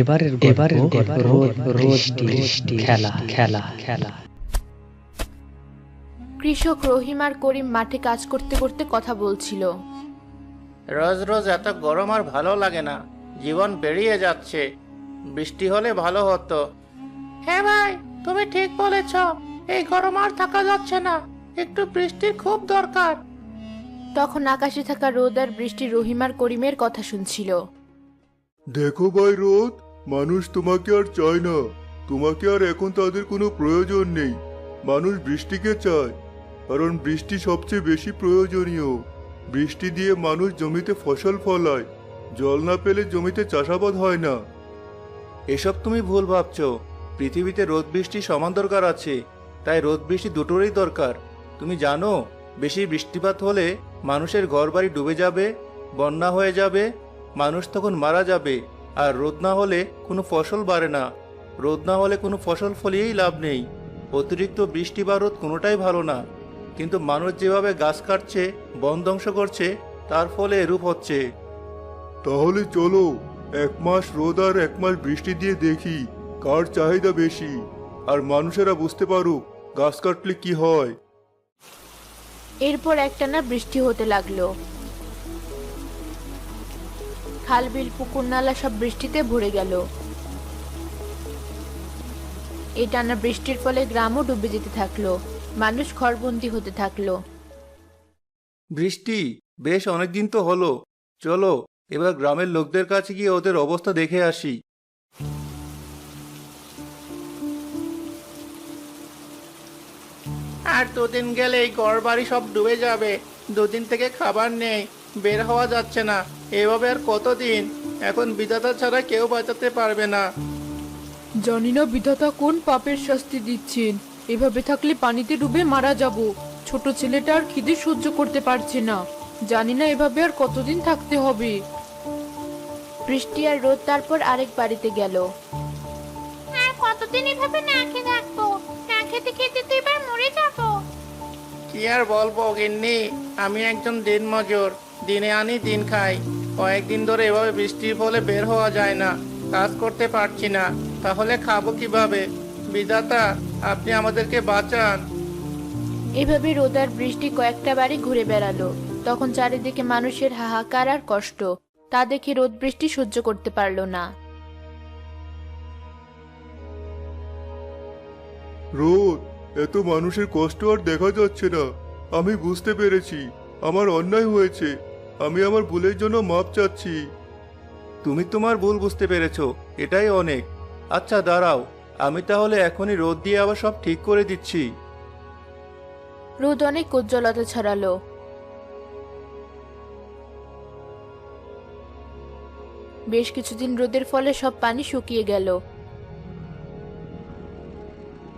এবারের এবারের রোদ রোদ বৃষ্টি খেলা খেলা। খেলা। কৃষক রহিম আর করিম মাঠে কাজ করতে করতে কথা বলছিল। রোজ রোজ এত গরম আর ভালো লাগে না। জীবন বেরিয়ে যাচ্ছে। বৃষ্টি হলে ভালো হতো। হ্যাঁ ভাই তুমি ঠিক বলেছ। এই গরম আর থাকা যাচ্ছে না। একটু বৃষ্টির খুব দরকার। তখন আকাশে থাকা রোদ আর বৃষ্টি রহিম আর করিমের কথা শুনছিল। দেখো ভাই রোদ মানুষ তোমাকে আর চায় না। তোমাকে আর এখন তাদের কোনো প্রয়োজন নেই। মানুষ বৃষ্টিকে চায়, কারণ বৃষ্টি সবচেয়ে বেশি প্রয়োজনীয়। বৃষ্টি দিয়ে মানুষ জমিতে ফসল ফলায়, জল না পেলে জমিতে চাষাবাদ হয় না। এসব তুমি ভুল ভাবছ। পৃথিবীতে রোদ বৃষ্টি সমান দরকার আছে, তাই রোদ বৃষ্টি দুটোরই দরকার। তুমি জানো, বেশি বৃষ্টিপাত হলে মানুষের ঘরবাড়ি ডুবে যাবে, বন্যা হয়ে যাবে, মানুষ তখন মারা যাবে। আর রোদ না হলে কোনো ফসল বাড়ে না। রোদ না হলে কোনো ফসল ফলিয়েই লাভ নেই। অতিরিক্ত বৃষ্টি বা রোদ কোনোটাই ভালো না। কিন্তু মানুষ যেভাবে গাছ কাটছে বন ধ্বংস করছে তার ফলে এরূপ হচ্ছে। তাহলে চলো এক মাস রোদ আর এক মাস বৃষ্টি দিয়ে দেখি কার চাহিদা বেশি। আর মানুষেরা বুঝতে পারুক গাছ কাটলে কি হয়। এরপর একটানা বৃষ্টি হতে লাগল। খাল বিল পুকুর নালা সব বৃষ্টিতে ভরে গেল। এই টানা বৃষ্টির ফলে গ্রামও ডুবে যেতে থাকল মানুষ ঘরবন্দি হতে থাকল। বৃষ্টি বেশ অনেকদিন তো হলো। চলো এবার গ্রামের লোকদের কাছে গিয়ে ওদের অবস্থা দেখে আসি। আর দুদিন গেলে এই ঘর বাড়ি সব ডুবে যাবে। দুদিন থেকে খাবার নেই। বের হওয়া যাচ্ছে না। এভাবে আর কতদিন? এখন বিধাতা ছাড়া কেউ বাঁচাতে পারবে না। জানি না বিধাতা কোন পাপের শাস্তি দিচ্ছেন। এভাবে থাকলে পানিতে ডুবে মারা যাব। ছোট ছেলেটা আর খিদে সহ্য করতে পারছে না। জানি না এভাবে আর কতদিন থাকতে হবে। বৃষ্টি আর রোদ তারপর আরেক বাড়িতে গেল। আর কতদিন এভাবে না খেয়ে থাকব? না খেতে খেতে তো এবার মরে যাব। কি আর বলব গিন্নি? আমি একজন দিন মজুর দিনে আনি দিন খাই। কয়েকদিন ধরে এভাবে বৃষ্টির ফলে বের হওয়া যায় না কাজ করতে পারছি না। তাহলে খাব কীভাবে? বিধাতা আপনি আমাদেরকে বাঁচান। এভাবে রোদ আর বৃষ্টি কয়েকটা বাড়ি ঘুরে বেড়ালো। তখন চারিদিকে মানুষের হাহাকার আর কষ্ট। তা দেখে রোদ বৃষ্টি সহ্য করতে পারল না। রোদ এত মানুষের কষ্ট আর দেখা যাচ্ছে না। আমি বুঝতে পেরেছি। আমার অন্যায় হয়েছে। আমি আমার ভুলের জন্য মাপ চাচ্ছি। তুমি তোমার ভুল বুঝতে পেরেছ এটাই অনেক। আচ্ছা দাঁড়াও। আমি তাহলে এখনই রোদ দিয়ে আবার সব ঠিক করে দিচ্ছি। রোদ অনেক উজ্জ্বলতা ছড়ালো। বেশ কিছুদিন রোদের ফলে সব পানি শুকিয়ে গেল।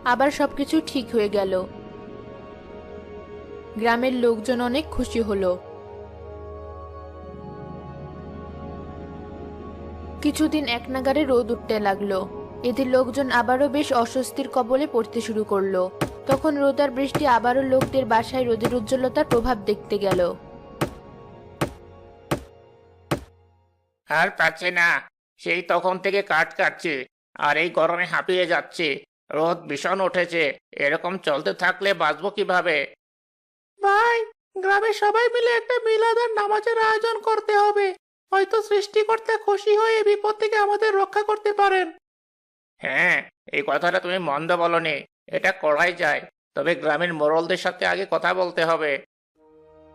আবার সবকিছু ঠিক হয়ে গেল। গ্রামের লোকজন অনেক খুশি হলো। কিছুদিন এক নাগারে রোদ উঠতে লাগল। এতে লোকজন আবারও বেশ অস্বস্তির কবলে পড়তে শুরু করল। তখন রোদ আর বৃষ্টি আবারও লোকদের বাসায় রোদের উজ্জ্বলতার প্রভাব দেখতে গেল। আর পাচ্ছে না। সেই তখন থেকে কাঠ কাটছে, আর এই গরমে হাঁপিয়ে যাচ্ছে। রোদ ভীষণ উঠেছে, এরকম চলতে থাকলে বাঁচবো কীভাবে? ভাই গ্রামের সবাই মিলে একটা মিলাদ আর নামাজের আয়োজন করতে হবে। হয়তো সৃষ্টিকর্তা খুশি হয়ে এই বিপদ থেকে আমাদের রক্ষা করতে পারেন। হ্যাঁ এই কথাটা তুমি মন্দ বলনি। এটা করাই যায়। তবে গ্রামের মোড়লদের সাথে আগে কথা বলতে হবে।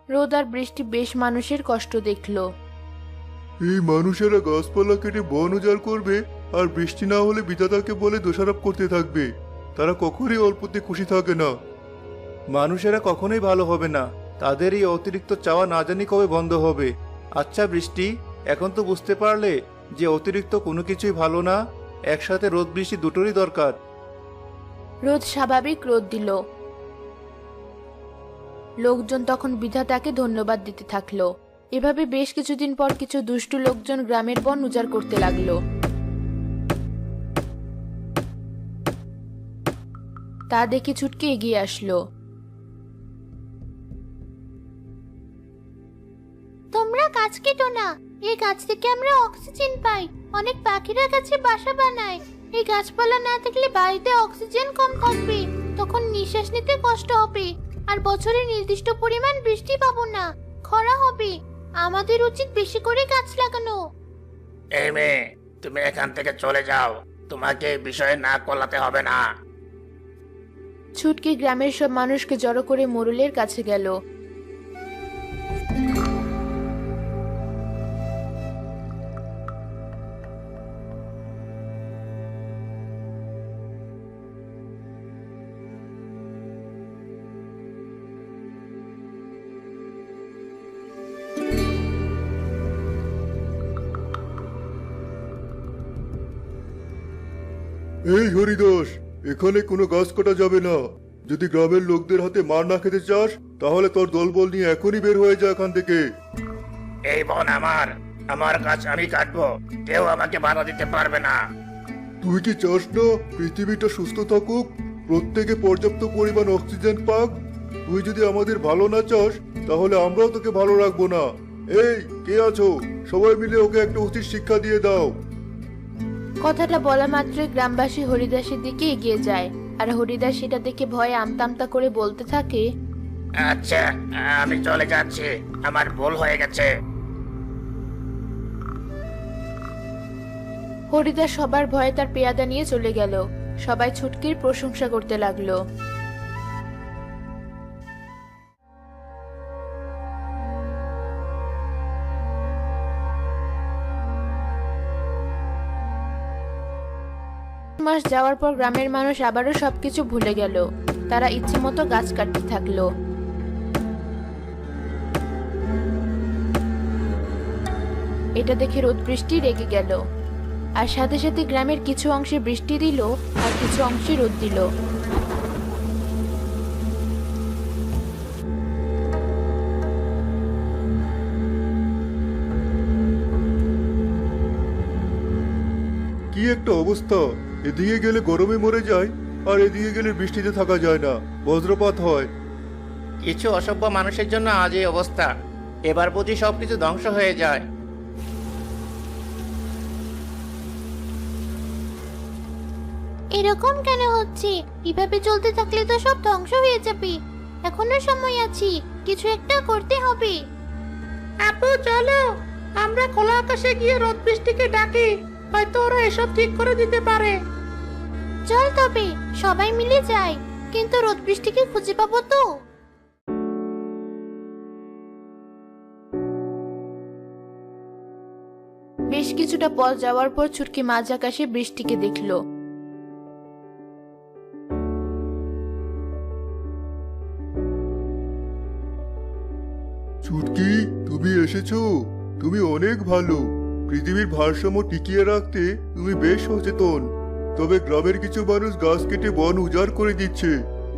রোদ আর বৃষ্টি বেশ মানুষের কষ্ট দেখল। এই মানুষেরা গাছপালা কেটে বন উজাড় করবে আর বৃষ্টি না হলে বিধাতাকে বলে দোষারোপ করতে থাকবে। তারা কখনই অল্পতে খুশি থাকে না। মানুষেরা কখনোই ভালো হবে না। তাদের এই অতিরিক্ত চাওয়া না জানি কবে বন্ধ হবে। আচ্ছা বৃষ্টি, এখন তো বুঝতে পারলে যে অতিরিক্ত কোনো কিছুই ভালো না। একসাথে রোদ, বৃষ্টি দুটোরই দরকার। রোদ স্বাভাবিক রোদ দিল। লোকজন তখন বিধাতাকে ধন্যবাদ দিতে থাকল। এভাবে বেশ কিছুদিন পর কিছু দুষ্টু লোকজন গ্রামের বন উজাড় করতে লাগল। তা দেখে ছুটকে এগিয়ে আসলো। গাছ কেটো না। এই গাছ থেকে আমরা অক্সিজেন পাই। অনেক পাখিরা গাছে বাসা বানায়। এই গাছপালা না থাকলে বাড়িতে অক্সিজেন কম থাকবে। তখন নিঃশ্বাস নিতে কষ্ট হবে। আর বছরে নির্দিষ্ট পরিমাণ বৃষ্টি পাবো না। খরা হবে। আমাদের উচিত বেশি করে গাছ লাগানো। এই মেয়ে তুমি এখান থেকে চলে যাও। তোমাকে এই বিষয়ে না কলাতে হবে না। ছুটকি গ্রামের সব মানুষকে জড়ো করে মোরলের কাছে গেল। এই হরিদাস এখানে কোনো গাছ কাটা যাবে না। যদি গ্রামের লোকদের হাতে মার না খেতে চাস তাহলে তোর দলবল নিয়ে এখনই বের হয়ে যা এখান থেকে। এই বন আমার আমার গাছ আমি কাটবো। কেউ আমাকে বাধা দিতে পারবে না। তুই কি চাস না পৃথিবীটা সুস্থ থাকুক? প্রত্যেকে পর্যাপ্ত পরিমাণ অক্সিজেন পাক? তুই যদি আমাদের ভালো না চাস তাহলে আমরাও তোকে ভালো রাখব না। এই কে আছো? সবাই মিলে ওকে একটা উচিত শিক্ষা দিয়ে দাও। কথাটা বলা মাত্রই গ্রামবাসী হরিদাসের দিকে এগিয়ে যায় আর হরিদাস সেটা দেখে ভয়ে আমতামতা করে বলতে থাকে আচ্ছা আমি চলে যাচ্ছি আমার ভুল হয়ে গেছে। হরিদাস সবার ভয়ে তার পেয়াদা নিয়ে চলে গেল সবাই ছুটকির প্রশংসা করতে লাগল। মাস যাওয়ার পর গ্রামের মানুষ আবারও সবকিছু ভুলে গেল। তারা ইচ্ছে মতো গাছ কাটতে থাকল। এটা দেখে রোদ বৃষ্টি রেগে গেল। আর সাথে সাথে গ্রামের কিছু অংশে বৃষ্টি দিল আর কিছু অংশে রোদ দিল। কি একটা অবস্থা? এদিকে গেলে গরমে মরে যায় আর এদিকে গেলে বৃষ্টিতে থাকা যায় না। বজ্রপাত হয়। কিছু অসভ্য মানুষের জন্য আজ এই অবস্থা। এবার বুঝি সবকিছু ধ্বংস হয়ে যায়। এরকম কেন হচ্ছে? এভাবে চলতে থাকলে তো সব ধ্বংস হয়ে যাবে। এখনও সময় আছে কিছু একটা করতে হবে। আপু চলো। আমরা খোলা আকাশে গিয়ে রোদ বৃষ্টিকে ডাকি। হয়তো ওরা এসব ঠিক করে দিতে পারে। চল তবে সবাই মিলে যাই। কিন্তু রোদ বৃষ্টিকে খুঁজে পাবো তো। বেশ কিছুটা পথ যাওয়ার পর ছুটকি মাঝ আকাশে বৃষ্টিকে দেখল। ছুটকি তুমি এসেছ। তুমি অনেক ভালো। পৃথিবীর ভারসাম্য টিকিয়ে রাখতে তুমি বেশ সচেতন। তবে গ্রামের কিছু মানুষ গাছ কেটে বন উজাড় করে দিচ্ছে।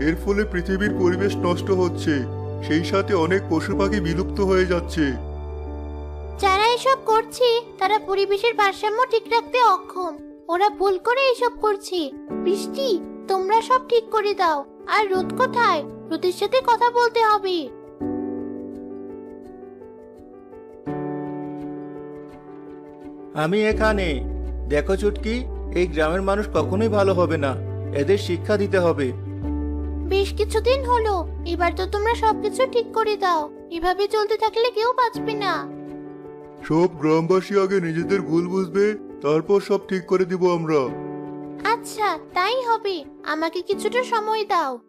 এর ফলে পৃথিবীর পরিবেশ নষ্ট হচ্ছে। সেই সাথে অনেক পশু পাখি বিলুপ্ত হয়ে যাচ্ছে। যারা এসব করছে তারা পরিবেশের ভারসাম্য ঠিক রাখতে অক্ষম। ওরা ভুল করে এসব করছে। বৃষ্টি তোমরা সব ঠিক করে দাও। আর রোদ কোথায়? রোদের সাথে কথা বলতে হবে। আমি এখানে। দেখো চুটকি। এই গ্রামের মানুষ কখনোই ভালো হবে না। এদের শিক্ষা দিতে হবে। বেশ কিছুদিন হলো। এবার তো তোমরা সবকিছু ঠিক করে দাও। এভাবে চলতে থাকলে কেউ বাঁচবে না। সব গ্রামবাসী আগে নিজেদের ভুল বুঝবে তারপর সব ঠিক করে দিব আমরা। আচ্ছা তাই হবে। আমাকে কিছুটা সময় দাও।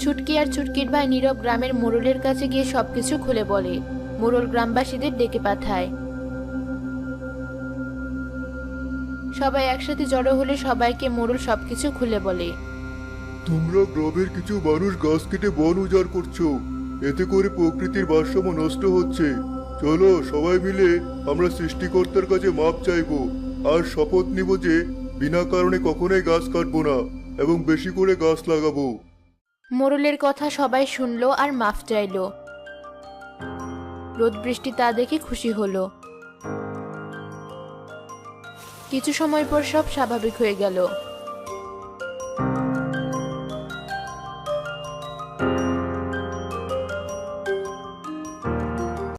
ছুটকি আর ছুটকির ভাই নীরব গ্রামের মোড়লের কাছে গিয়ে সবকিছু খুলে বলে। মোড়ল গ্রামবাসীদের ডেকে পাঠায়। সবাই একসাথে জড়ো হলে সবাইকে মোড়ল সবকিছু খুলে বলে। তোমরা গ্রামের কিছু মানুষ গাছ কেটে বন উজাড় করছ। এতে করে প্রকৃতির ভারসাম্য নষ্ট হচ্ছে। চলো সবাই মিলে আমরা সৃষ্টিকর্তার কাছে মাপ চাইব। আর শপথ নিব যে বিনা কারণে কখনোই গাছ কাটবো না এবং বেশি করে গাছ লাগাবো। মোরলের কথা সবাই শুনলো আর মাফ চাইলো। রোদ বৃষ্টি তা দেখে খুশি হলো। কিছু সময় পর সব স্বাভাবিক হয়ে গেল।